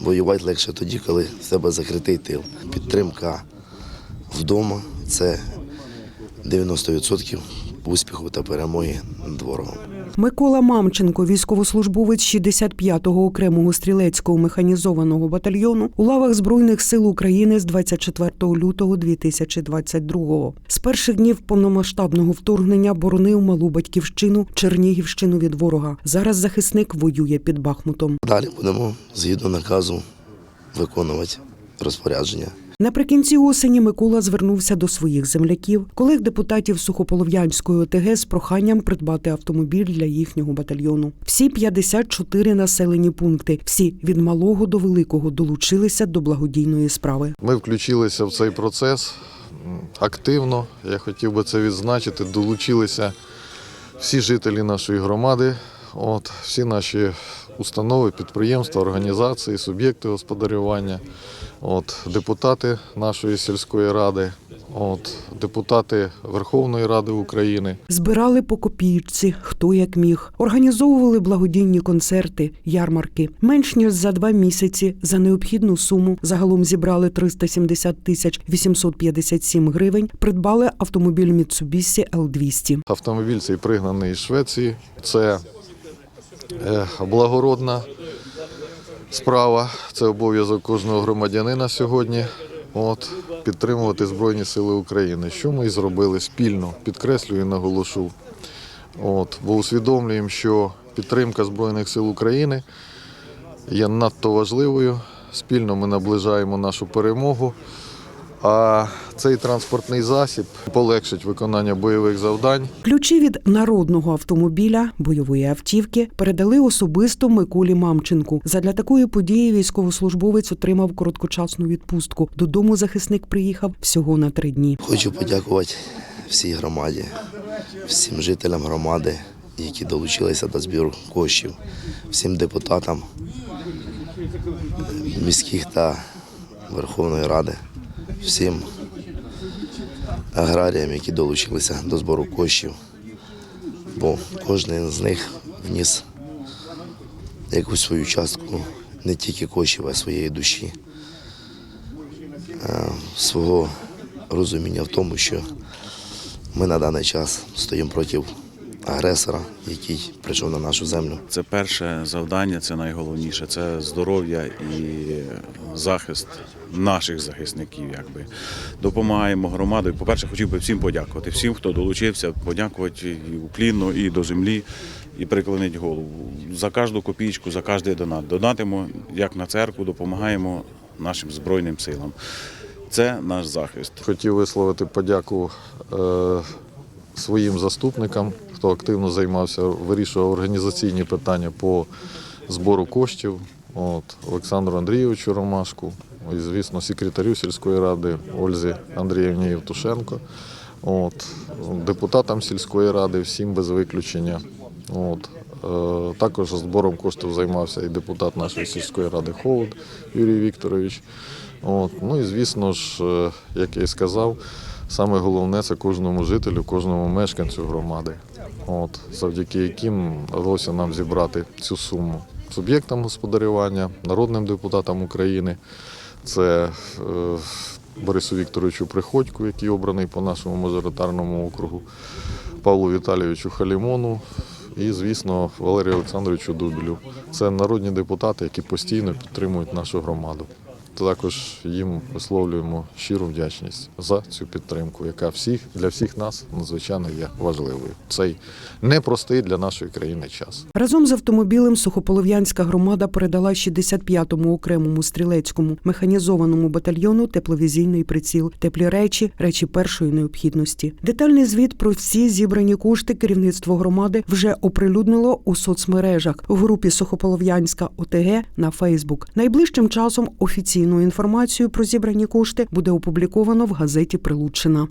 Воювати легше тоді, коли в себе закритий тил. Підтримка вдома це 90% успіху та перемоги над ворогом. Микола Мамченко, військовослужбовець 65-го окремого стрілецького механізованого батальйону у лавах збройних сил України з 24 лютого 2022-го. З перших днів повномасштабного вторгнення боронив малу батьківщину Чернігівщину від ворога. Зараз захисник воює під Бахмутом. Далі будемо згідно наказу виконувати розпорядження. Наприкінці осені Микола звернувся до своїх земляків, колег депутатів Сухополов'янської ОТГ з проханням придбати автомобіль для їхнього батальйону. Всі 54 населені пункти, всі від малого до великого долучилися до благодійної справи. Ми включилися в цей процес активно. Я хотів би це відзначити. Долучилися всі жителі нашої громади, от, всі наші установи, підприємства, організації, суб'єкти господарювання, от, депутати нашої сільської ради, от, депутати Верховної Ради України. Збирали по копійці, хто як міг, організовували благодійні концерти, ярмарки. Менш ніж за два місяці за необхідну суму загалом зібрали 370 тисяч 857 гривень. Придбали автомобіль Mitsubishi L200. Автомобіль цей пригнаний із Швеції. Це благородна справа, це обов'язок кожного громадянина сьогодні. От, підтримувати Збройні Сили України. Що ми і зробили спільно, підкреслюю і наголошу. От, бо усвідомлюємо, що підтримка Збройних сил України є надто важливою. Спільно ми наближаємо нашу перемогу. А цей транспортний засіб полегшить виконання бойових завдань. Ключі від народного автомобіля бойової автівки передали особисто Миколі Мамченку. Задля такої події військовослужбовець отримав короткочасну відпустку. Додому захисник приїхав всього на три дні. Хочу подякувати всій громаді, всім жителям громади, які долучилися до збіру коштів, всім депутатам міських та Верховної Ради, всім аграріям, які долучилися до збору коштів, бо кожен з них вніс якусь свою частку не тільки коштів, а своєї душі, е, свого розуміння в тому, що ми на даний час стоїмо проти агресора, який прийшов на нашу землю. Це перше завдання, це найголовніше. Це здоров'я і захист наших захисників. Якби допомагаємо громадою. По-перше, хотів би всім подякувати. Всім, хто долучився, подякувати і уклінно, і до землі, і приклонити голову. За кожну копійку, за кожний донат. Донатимо як на церкву, допомагаємо нашим збройним силам. Це наш захист. Хотів висловити подяку е, своїм заступникам, хто активно займався, вирішував організаційні питання по збору коштів. От, Олександру Андрійовичу Ромашку, і, звісно, секретарю сільської ради Ользі Андріївні Євтушенко, от, депутатам сільської ради, всім без виключення. От, е, також збором коштів займався і депутат нашої сільської ради Холод Юрій Вікторович. От, ну і звісно ж, е, як я і сказав, саме головне це кожному жителю, кожному мешканцю громади, от, завдяки яким вдалося нам зібрати цю суму. Суб'єктам господарювання, народним депутатам України. Це е, Борису Вікторовичу Приходьку, який обраний по нашому мажоритарному округу, Павлу Віталійовичу Халімону і, звісно, Валерію Олександровичу Дубілю. Це народні депутати, які постійно підтримують нашу громаду. Також їм висловлюємо щиру вдячність за цю підтримку, яка всіх для всіх нас надзвичайно є важливою. Цей непростий для нашої країни час. Разом з автомобілем Сухополов'янська громада передала 65-му окремому стрілецькому механізованому батальйону тепловізійний приціл, теплі речі, речі першої необхідності. Детальний звіт про всі зібрані кошти керівництво громади вже оприлюднило у соцмережах в групі Сухополов'янська ОТГ на Фейсбук. Найближчим часом офіційну інформацію про зібрані кошти буде опубліковано в газеті Прилуччина.